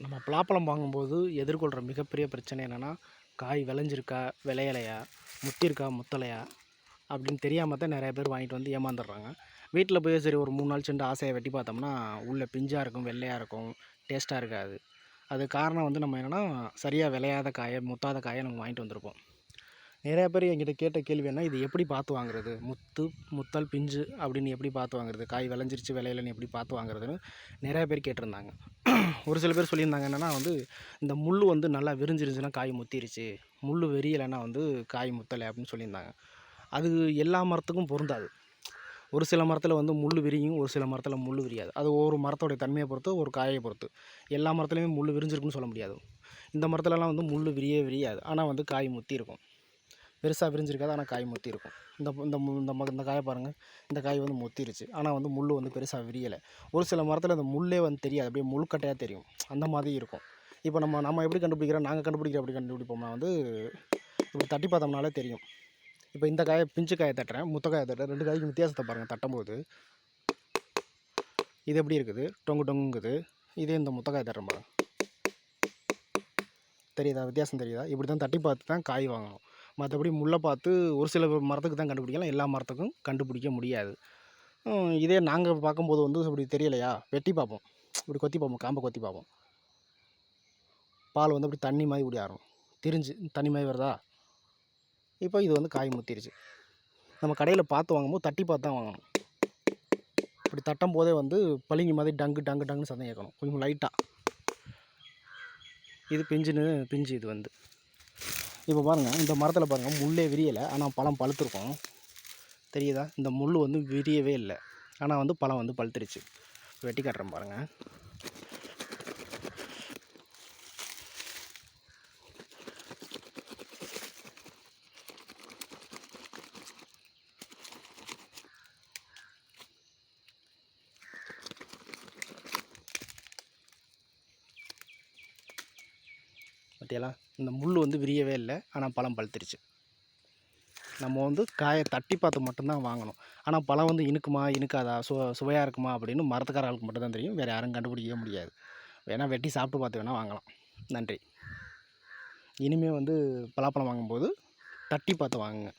நம்ம பலாப்பழம் வாங்கும்போது எதிர்கொள்கிற மிகப்பெரிய பிரச்சனை என்னென்னா காய் விளைஞ்சிருக்கா விளையலையா முத்திருக்கா முத்தலையா அப்படின்னு தெரியாமல் தான் நிறைய பேர் வாங்கிட்டு வந்து ஏமாந்துடுறாங்க. வீட்டில் போய் சரி ஒரு மூணு நாள் சென்று ஆசையை வெட்டி பார்த்தோம்னா உள்ளே பிஞ்சாக இருக்கும் வெள்ளையாக இருக்கும் டேஸ்ட்டாக இருக்காது. அது காரணம் வந்து நம்ம என்னென்னா சரியாக விளையாத காயை முத்தாத காயை நம்ம வாங்கிட்டு வந்திருப்போம். நிறையா பேர் என்கிட்ட கேட்ட கேள்வி என்ன? இது எப்படி பார்த்து வாங்குறது? முத்து முத்தல் பிஞ்சு அப்படின்னு எப்படி பார்த்து வாங்குறது? காய் விளைஞ்சிருச்சு விளையலன்னு எப்படி பார்த்து வாங்குறதுன்னு நிறையா பேர் கேட்டிருந்தாங்க. ஒரு சில பேர் சொல்லியிருந்தாங்க என்னென்னா வந்து இந்த முள் வந்து நல்லா விரிஞ்சிருந்துச்சுன்னா காய் முத்திருச்சு. முள் வெறியலைன்னா வந்து காய் முத்தலை அப்படின்னு சொல்லியிருந்தாங்க. அது எல்லா மரத்துக்கும் பொருந்தாது. ஒரு சில மரத்தில் வந்து முள் விரியும் ஒரு சில மரத்தில் முள் விரியாது. அது ஒவ்வொரு மரத்தோடைய தன்மையை பொறுத்து ஒரு காயை பொறுத்து. எல்லா மரத்துலையுமே முள் விரிஞ்சிருக்குன்னு சொல்ல முடியாது. இந்த மரத்துலலாம் வந்து முள் விரிய விரியாது. ஆனால் வந்து காய் முத்தி இருக்கும் பெருசாக விரிஞ்சிருக்காது. ஆனால் காய் முத்தி இருக்கும் இந்த இந்த மு- இந்த ம இந்த காயை பாருங்கள் இந்த காய் வந்து முத்திருச்சு. ஆனால் வந்து முள் வந்து பெருசாக விரியலை. ஒரு சில மரத்தில் அந்த முள்ளே வந்து தெரியாது. அப்படியே முழுக்கட்டையாக தெரியும். அந்த மாதிரி இருக்கும். இப்போ நம்ம நம்ம எப்படி கண்டுபிடிக்கிறோம்? நாங்கள் கண்டுபிடிக்கிற எப்படி கண்டுபிடிப்போம்னா வந்து இப்படி தட்டி பார்த்தோம்னாலே தெரியும். இப்போ இந்த காயை பிஞ்சு காயை தட்டுறேன். முத்த காயை தட்டுறேன். ரெண்டு காய்க்கு வித்தியாசத்தை பாருங்கள் தட்டும்போது இது எப்படி இருக்குது? டொங்கு டொங்குங்குது. இதே இந்த முத்தக்காய் தட்டுற தட்டுறேன் தெரியுதா? வித்தியாசம் தெரியுதா? இப்படி தான் தட்டி பார்த்து தான் காய் வாங்கணும். மற்றபடி முள்ளை பார்த்து ஒரு சில மரத்துக்கு தான் கண்டுபிடிக்கலாம். எல்லா மரத்துக்கும் கண்டுபிடிக்க முடியாது. இதே நாங்கள் பார்க்கும்போது வந்து இப்படி தெரியலையா? வெட்டி பார்ப்போம். இப்படி கொத்தி பார்ப்போம். காம்பை கொத்தி பார்ப்போம். பால் வந்து அப்படி தண்ணி மாதிரி இப்படி ஆறும். திரிஞ்சு. தண்ணி மாதிரி வருதா? இப்போ இது வந்து காய் முத்திருச்சு. நம்ம கடையில் பார்த்து வாங்கும்போது தட்டி பார்த்து தான் வாங்கணும். இப்படி தட்டும் போதே வந்து பளிங்கு மாதிரி டங்கு டங்கு டங்குன்னு சத்தம் கேட்கணும். கொஞ்சம் லைட்டாக இது பிஞ்சுன்னு பிஞ்சு இது வந்து. இப்போ பாருங்கள் இந்த மரத்தில் பாருங்கள் முள்ளே விரியலை. ஆனால் பழம் பழுத்துருக்கும். தெரியுதா? இந்த முள் வந்து விரியவே இல்லை. ஆனால் வந்து பழம் வந்து பழுத்துருச்சு. வெட்டி காட்டுறேன் பாருங்கள் பார்த்தியெல்லாம் இந்த முள் வந்து விரியவே இல்லை. ஆனால் பழம் பழுத்துருச்சு. நம்ம வந்து காயை தட்டி பார்த்து மட்டும்தான் வாங்கணும். ஆனால் பழம் வந்து இனுக்குமா இனுக்காதா சு சுவையாக இருக்குமா அப்படின்னு மரத்துக்காரர்களுக்கு மட்டும்தான் தெரியும். வேறு யாரும் கண்டுபிடிக்கவே முடியாது. வேணால் வெட்டி சாப்பிட்டு பார்த்து வேணால் வாங்கலாம். நன்றி. இனிமேல் வந்து பலாப்பழம் வாங்கும்போது தட்டி பார்த்து வாங்குங்க.